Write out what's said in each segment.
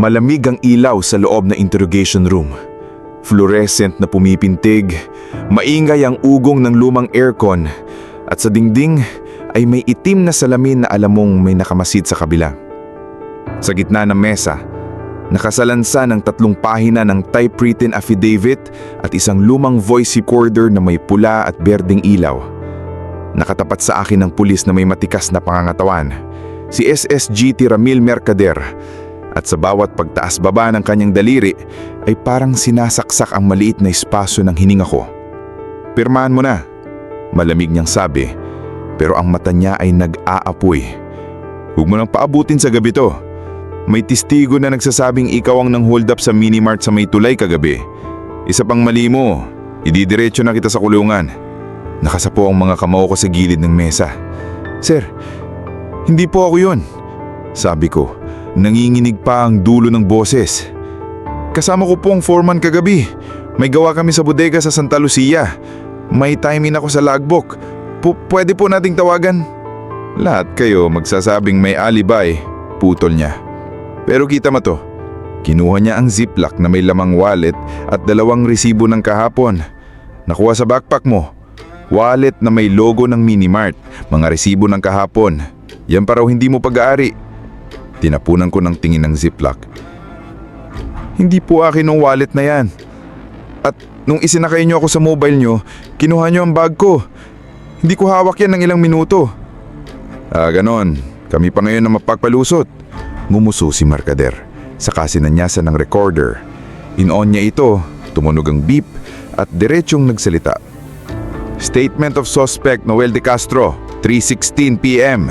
Malamig ang ilaw sa loob na interrogation room. Fluorescent na pumipintig, maingay ang ugong ng lumang aircon, at sa dingding ay may itim na salamin na alam mong may nakamasid sa kabila. Sa gitna ng mesa, nakasalansa ng tatlong pahina ng typewritten affidavit at isang lumang voice recorder na may pula at berdeng ilaw. Nakatapat sa akin ng pulis na may matikas na pangangatawan, si SSGT Ramil Mercader, at sa bawat pagtaas-baba ng kanyang daliri ay parang sinasaksak ang maliit na espasyo ng hininga ko. Pirmahan mo na, malamig niyang sabi, pero ang mata niya ay nag-aapoy. Huwag mo nang paabutin sa gabi to. May testigo na nagsasabing ikaw ang nang hold up sa minimart sa may tulay kagabi. Isa pang mali mo, ididiretso na kita sa kulungan. Nakasapo ang mga kamao ko sa gilid ng mesa. Sir, hindi po ako yun. Sabi ko, nanginginig pa ang dulo ng boses. Kasama ko po ang foreman kagabi. May gawa kami sa bodega sa Santa Lucia. May timing ako sa logbook. Pu- pwede po nating tawagan. Lahat kayo magsasabing may alibay, putol niya. Pero kita mo to, kinuha niya ang ziplock na may lamang wallet at dalawang resibo ng kahapon. Nakuha sa backpack mo. Wallet na may logo ng Minimart, mga resibo ng kahapon. Yan pa raw hindi mo pag-aari. Tinapunan ko ng tingin ng ziplock. Hindi po akin ang wallet na yan. At nung isinakay niyo ako sa mobile niyo, kinuha niyo ang bag ko. Hindi ko hawak yan ng ilang minuto. Ah, ganon. Kami pa ngayon na mapagpalusot. Ngumuso si Markader. Saka sinanyasan ng recorder. In-on niya ito, tumunog ang beep at diretsong nagsalita. Statement of Suspect Noel De Castro, 3.16 p.m.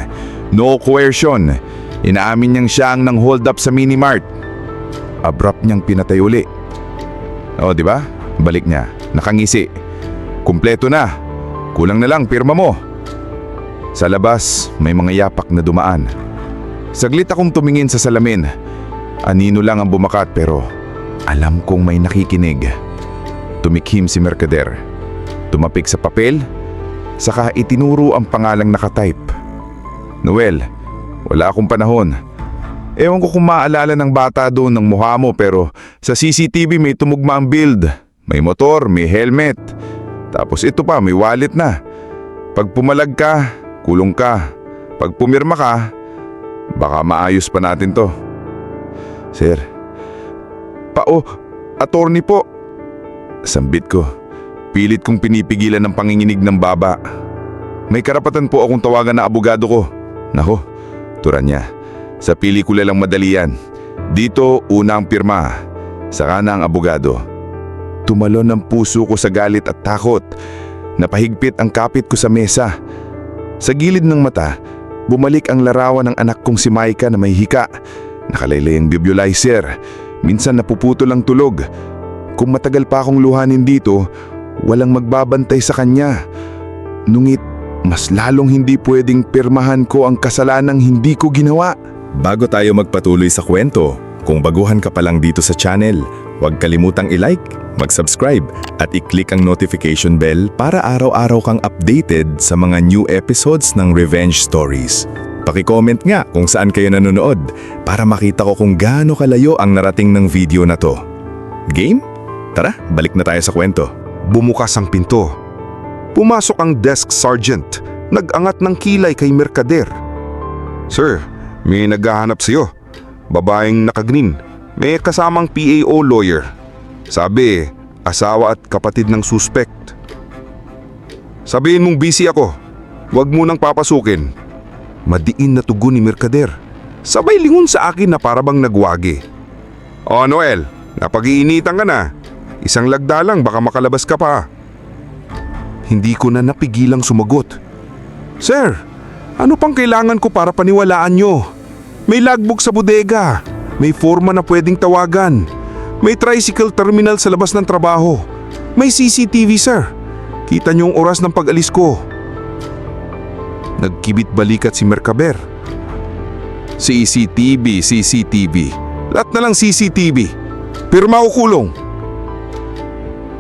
No coercion. Inaamin niyang siya ang nang hold up sa minimart. Abrupt niyang pinatay uli. O, di ba? Balik niya. Nakangisi. Kumpleto na. Kulang na lang, pirma mo. Sa labas, may mga yapak na dumaan. Saglit akong tumingin sa salamin. Anino lang ang bumakat pero alam kong may nakikinig. Tumikhim si Mercader. Tumapik sa papel, saka itinuro ang pangalang nakatype. Noel, wala akong panahon. Ewan ko kung maaalala ng bata doon ng mukha mo pero sa CCTV may tumugma ang build. May motor, may helmet. Tapos ito pa, may wallet na. Pag pumalag ka, kulong ka. Pag pumirma ka, baka maayos pa natin to. Sir, pao, attorney po. Sambit ko. Pilit kong pinipigilan ng panginginig ng baba. May karapatan po akong tawagan na abogado ko. Nako, turan niya. Sa pelikula lang madali yan. Dito, una ang pirma. Saka na ang abogado. Tumalon ang puso ko sa galit at takot. Napahigpit ang kapit ko sa mesa. Sa gilid ng mata, bumalik ang larawan ng anak kong si Maika na may hika. Nakalaylay ang bibliolizer. Minsan napuputol ang tulog. Kung matagal pa akong luhanin dito, walang magbabantay sa kanya. Nungit, mas lalong hindi pwedeng pirmahan ko ang kasalanang hindi ko ginawa. Bago tayo magpatuloy sa kwento, kung baguhan ka pa lang dito sa channel, huwag kalimutang i-like, mag-subscribe at i-click ang notification bell para araw-araw kang updated sa mga new episodes ng Revenge Stories. Paki-comment nga kung saan kayo nanonood para makita ko kung gaano kalayo ang narating ng video na to. Game? Tara, balik na tayo sa kwento. Bumukas ang pinto. Pumasok ang desk sergeant. Nag-angat ng kilay kay Mercader. Sir, may naghahanap sa'yo. Babaeng nakagreen. May kasamang PAO lawyer. Sabi, asawa at kapatid ng suspect. Sabihin mong busy ako. Huwag mo nang papasukin. Madiin na tugon ni Mercader. Sabay lingon sa akin na parabang nagwagi. O Noel, napag-iinitan ka na. Isang lagda lang baka makalabas ka pa. Hindi ko na napigilang sumagot. Sir, ano pang kailangan ko para paniwalaan nyo? May logbook sa bodega. May forma na pwedeng tawagan. May tricycle terminal sa labas ng trabaho. May CCTV, sir. Kita niyo ang oras ng pag-alis ko. Nagkibit balikat si Mercaber. CCTV, CCTV. Lahat na lang CCTV. Pirma o kulong.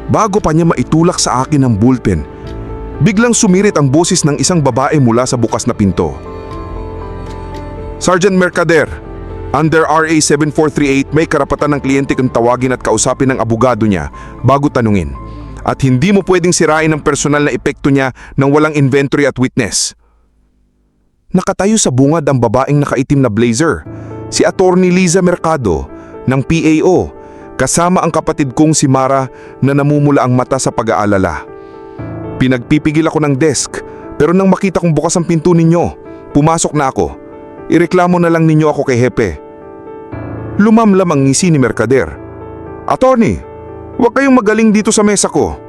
Bago pa niya maitulak sa akin ang bullpen, biglang sumirit ang boses ng isang babae mula sa bukas na pinto. Sergeant Mercader, Under RA 7438, may karapatan ng kliyente kang tawagin at kausapin ng abogado niya bago tanungin. At hindi mo pwedeng sirain ang personal na epekto niya ng walang inventory at witness. Nakatayo sa bungad ang babaeng nakaitim na blazer, si Attorney Liza Mercado ng PAO, kasama ang kapatid kong si Mara na namumula ang mata sa pag-aalala. Pinagpipigil ako ng desk, pero nang makita kong bukas ang pinto ninyo, pumasok na ako. Ireklamo na lang ninyo ako kay Hepe. Lumamlam ang ngisi ni Mercader. Attorney, huwag kayong magaling dito sa mesa ko.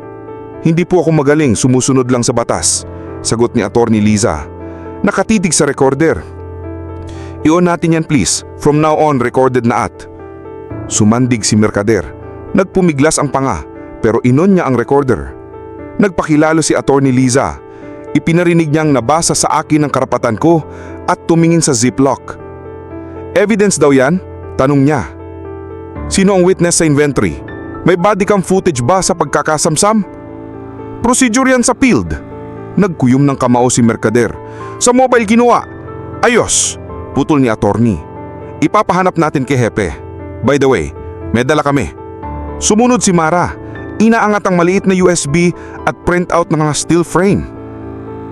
Hindi po ako magaling, sumusunod lang sa batas. Sagot ni Attorney Liza. Nakatitig sa recorder. I-on natin yan please. From now on, recorded na at. Sumandig si Mercader. Nagpumiglas ang panga, pero inon niya ang recorder. Nagpakilalo si Attorney Liza. Ipinarinig niyang nabasa sa akin ang karapatan ko at tumingin sa ziplock. Evidence daw yan? Tanong niya. Sino ang witness sa inventory? May body cam footage ba sa pagkakasamsam? Procedure yan sa field. Nagkuyom ng kamao si Mercader. Sa mobile kinuha. Ayos! Putol ni attorney. Ipapahanap natin kay Hepe. By the way, may dala kami. Sumunod si Mara. Inaangat ang maliit na USB at printout ng mga steel frame.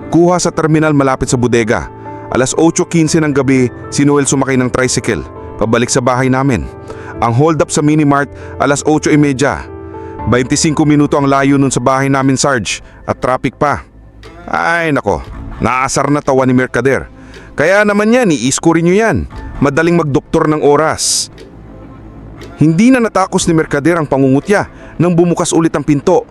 Kuha sa terminal malapit sa bodega. Alas 8.15 ng gabi, si Noel sumakay ng tricycle. Pabalik sa bahay namin. Ang hold up sa minimart, alas 8.30. 25 minuto ang layo nun sa bahay namin, Sarge. At traffic pa. Ay nako, naasar na tawa ni Mercader. Kaya naman yan, iisko rin nyo yan. Madaling magdoktor ng oras. Hindi na natakos ni Mercader ang pangungutya nang bumukas ulit ang pinto.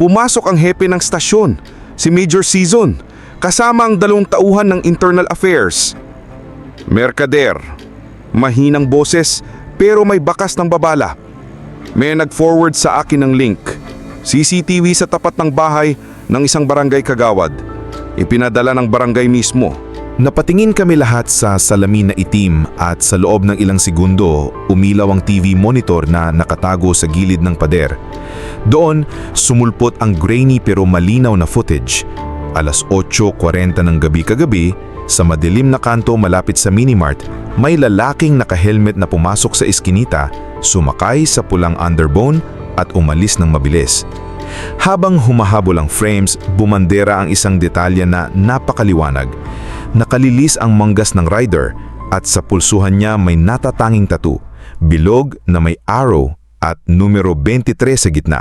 Pumasok ang hepe ng stasyon, si Major Season, kasama ang dalawang tauhan ng Internal Affairs. Mercader, mahinang boses pero may bakas ng babala. May nag-forward sa akin ng link. CCTV sa tapat ng bahay ng isang barangay kagawad. Ipinadala ng barangay mismo. Napatingin kami lahat sa salamin na itim at sa loob ng ilang segundo, umilaw ang TV monitor na nakatago sa gilid ng pader. Doon, sumulpot ang grainy pero malinaw na footage. Alas 8.40 ng gabi kagabi, sa madilim na kanto malapit sa minimart, may lalaking nakahelmet na pumasok sa eskinita, sumakay sa pulang underbone at umalis ng mabilis. Habang humahabol ang frames, bumandera ang isang detalye na napakaliwanag. Nakalilis ang manggas ng rider at sa pulsuhan niya may natatanging tattoo, bilog na may arrow at numero 23 sa gitna.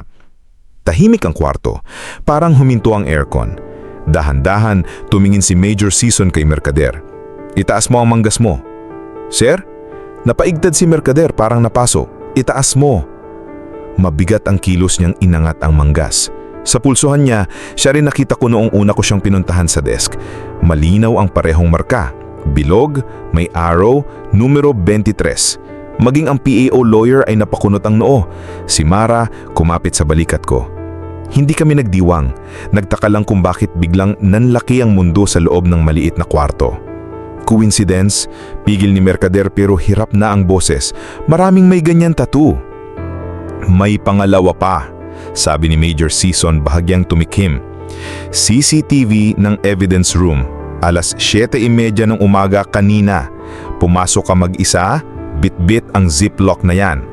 Tahimik ang kwarto, parang huminto ang aircon. Dahan-dahan, tumingin si Major Season kay Mercader. Itaas mo ang manggas mo. Sir? Napaigtad si Mercader parang napaso. Itaas mo. Mabigat ang kilos niyang inangat ang manggas. Sa pulsuhan niya, siya rin nakita ko noong una ko siyang pinuntahan sa desk. Malinaw ang parehong marka. Bilog, may arrow, numero 23. Maging ang PAO lawyer ay napakunot ang noo. Si Mara kumapit sa balikat ko. Hindi kami nagdiwang. Nagtaka lang kung bakit biglang nanlaki ang mundo sa loob ng maliit na kwarto. Coincidence? Pigil ni Mercader pero hirap na ang boses. Maraming may ganyan tattoo. May pangalawa pa, sabi ni Major Season bahagyang tumikim. CCTV ng evidence room, alas 7.30 ng umaga kanina. Pumasok ka mag-isa, bit-bit ang ziplock na yan.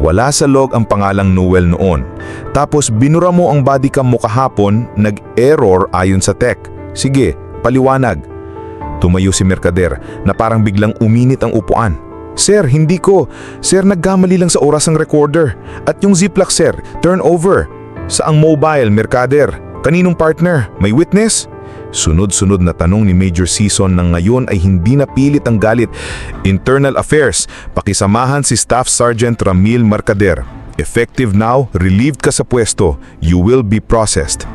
Wala sa log ang pangalang Noel noon. Tapos binura mo ang body cam mo kahapon, nag-error ayon sa tech. Sige, paliwanag. Tumayo si Mercader na parang biglang uminit ang upuan. Sir, hindi ko. Sir, nagkamali lang sa oras ng recorder. At yung ziplock, sir, turn over. Sa ang mobile, Mercader? Kaninong partner? May witness? Sunod-sunod na tanong ni Major Season na ngayon ay hindi napilit ang galit. Internal Affairs, pakisamahan si Staff Sergeant Ramil Mercader. Effective now, relieved ka sa pwesto. You will be processed.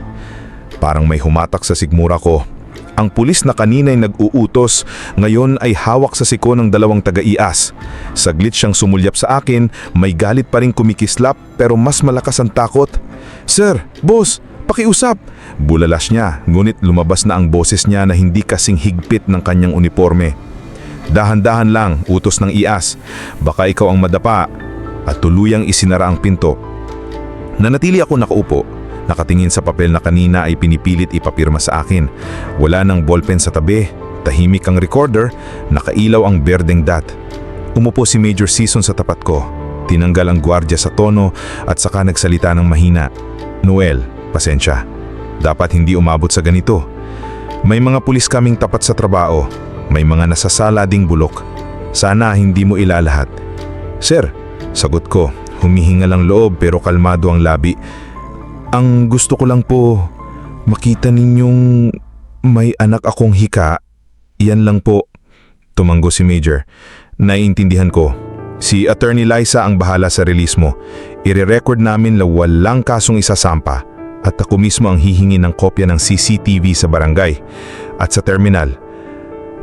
Parang may humatak sa sigmura ko. Ang pulis na kanina'y nag-uutos, ngayon ay hawak sa siko ng dalawang taga-ias. Saglit siyang sumulyap sa akin, may galit pa rin kumikislap pero mas malakas ang takot. Sir, boss, pakiusap! Bulalas niya, ngunit lumabas na ang boses niya na hindi kasing higpit ng kanyang uniforme. Dahan-dahan lang, utos ng ias. Baka ikaw ang madapa. At tuluyang isinara ang pinto. Nanatili ako nakaupo. Nakatingin sa papel na kanina ay pinipilit ipapirma sa akin. Wala nang ballpen sa tabi. Tahimik ang recorder, nakailaw ang berdeng dot. Umupo si Major Season sa tapat ko. Tinanggal ang gwardya sa tono at saka nagsalita ng mahina. Noel, pasensya. Dapat hindi umabot sa ganito. May mga pulis kaming tapat sa trabaho. May mga nasasala ding bulok. Sana hindi mo ilalahat. Sir, sagot ko. Humihinga lang loob pero kalmado ang labi. Ang gusto ko lang po, makita ninyong may anak akong hika. Yan lang po. Tumanggo si Major. Naiintindihan ko. Si Attorney Liza ang bahala sa release mo. Ire-record namin na walang kasong isasampa at ako mismo ang hihingi ng kopya ng CCTV sa barangay at sa terminal.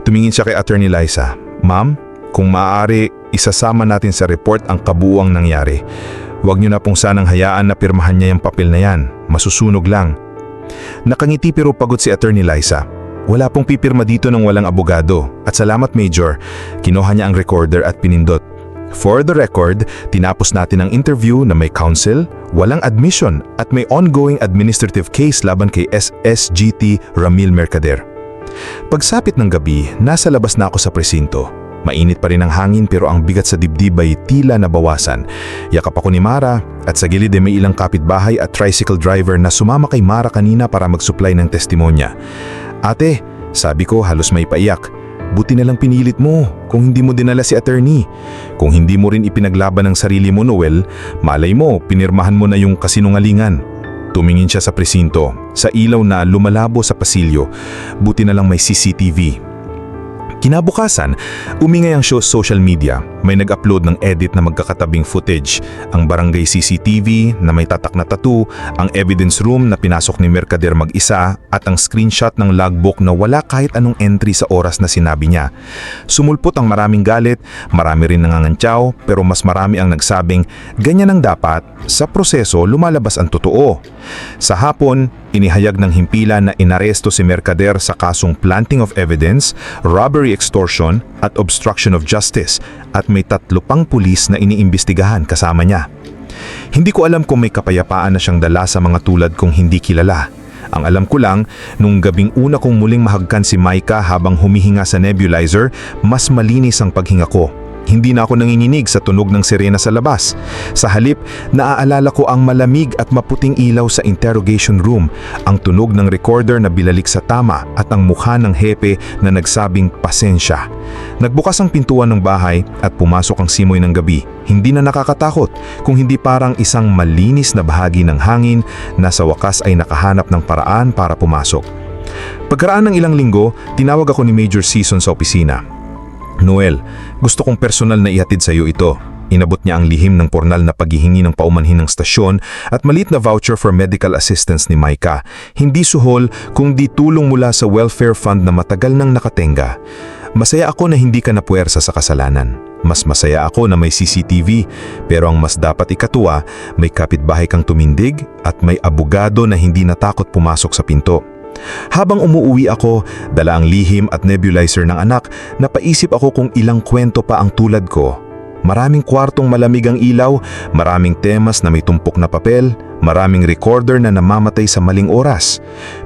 Tumingin siya kay Attorney Liza. Ma'am, kung maaari, isasama natin sa report ang kabuuang nangyari. Huwag niyo na pong sanang hayaan na pirmahan niya yung papel na yan. Masusunog lang. Nakangiti pero pagod si Attorney Liza. Wala pong pipirma dito ng walang abogado. At salamat Major, kinuha niya ang recorder at pinindot. For the record, tinapos natin ang interview na may counsel, walang admission at may ongoing administrative case laban kay SSGT Ramil Mercader. Pagsapit ng gabi, nasa labas na ako sa presinto. Mainit pa rin ang hangin pero ang bigat sa dibdib ay tila nabawasan. Yakap ako ni Mara at sa gilid ay may ilang kapitbahay at tricycle driver na sumama kay Mara kanina para mag-supply ng testimonya. Ate, sabi ko halos may paiyak. Buti na lang pinilit mo kung hindi mo dinala si attorney. Kung hindi mo rin ipinaglaban ang sarili mo, Noel, malay mo, pinirmahan mo na yung kasinungalingan. Tumingin siya sa presinto, sa ilaw na lumalabo sa pasilyo. Buti na lang may CCTV. Kinabukasan, umingay ang show social media. May nag-upload ng edit na magkakatabing footage. Ang barangay CCTV na may tatak na tattoo, ang evidence room na pinasok ni Mercader mag-isa, at ang screenshot ng logbook na wala kahit anong entry sa oras na sinabi niya. Sumulpot ang maraming galit, marami rin nangangantyaw, pero mas marami ang nagsabing, ganyan ang dapat, sa proseso lumalabas ang totoo. Sa hapon, inihayag ng himpilan na inaresto si Mercader sa kasong planting of evidence, robbery extortion at obstruction of justice at may tatlo pang pulis na iniimbestigahan kasama niya. Hindi ko alam kung may kapayapaan na siyang dala sa mga tulad kong hindi kilala. Ang alam ko lang, nung gabing una kong muling mahagkan si Maika habang humihinga sa nebulizer, mas malinis ang paghinga ko. Hindi na ako nanginginig sa tunog ng sirena sa labas. Sa halip, naaalala ko ang malamig at maputing ilaw sa interrogation room, ang tunog ng recorder na bilalik sa tama at ang mukha ng hepe na nagsabing pasensya. Nagbukas ang pintuan ng bahay at pumasok ang simoy ng gabi. Hindi na nakakatakot kung hindi parang isang malinis na bahagi ng hangin na sa wakas ay nakahanap ng paraan para pumasok. Pagkaraan ng ilang linggo, tinawag ako ni Major Season sa opisina. Noel, gusto kong personal na ihatid sa iyo ito. Inabot niya ang lihim ng pornal na paghihingi ng paumanhin ng stasyon at malit na voucher for medical assistance ni Maika. Hindi suhol kundi tulong mula sa welfare fund na matagal nang nakatenga. Masaya ako na hindi ka napuwersa sa kasalanan. Mas masaya ako na may CCTV, pero ang mas dapat ikatuwa, may kapitbahay kang tumindig at may abogado na hindi natakot pumasok sa pinto. Habang umuuwi ako, dala ang lihim at nebulizer ng anak, napaisip ako kung ilang kwento pa ang tulad ko. Maraming kwartong malamig ang ilaw, maraming temas na may tumpok na papel, maraming recorder na namamatay sa maling oras.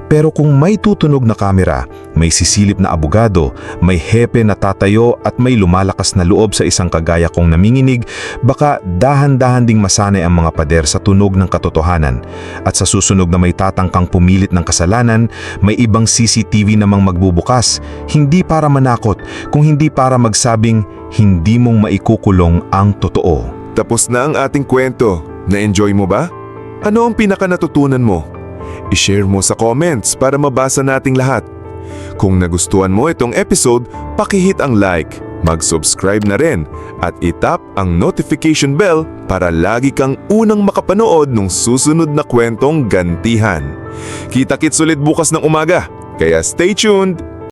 Pero kung may tutunog na kamera, may sisilip na abogado, may hepe na tatayo at may lumalakas na loob sa isang kagaya kong naminginig, baka dahan-dahan ding masanay ang mga pader sa tunog ng katotohanan. At sa susunod na may tatangkang pumilit ng kasalanan, may ibang CCTV namang magbubukas, hindi para manakot, kung hindi para magsabing hindi mong maikukulong ang totoo. Tapos na ang ating kwento. Na-enjoy mo ba? Ano ang pinaka natutunan mo? I-share mo sa comments para mabasa nating lahat. Kung nagustuhan mo itong episode, pakihit ang like, mag-subscribe na rin at itap ang notification bell para lagi kang unang makapanood ng susunod na kwentong gantihan. Kita-kits ulit bukas ng umaga, kaya stay tuned!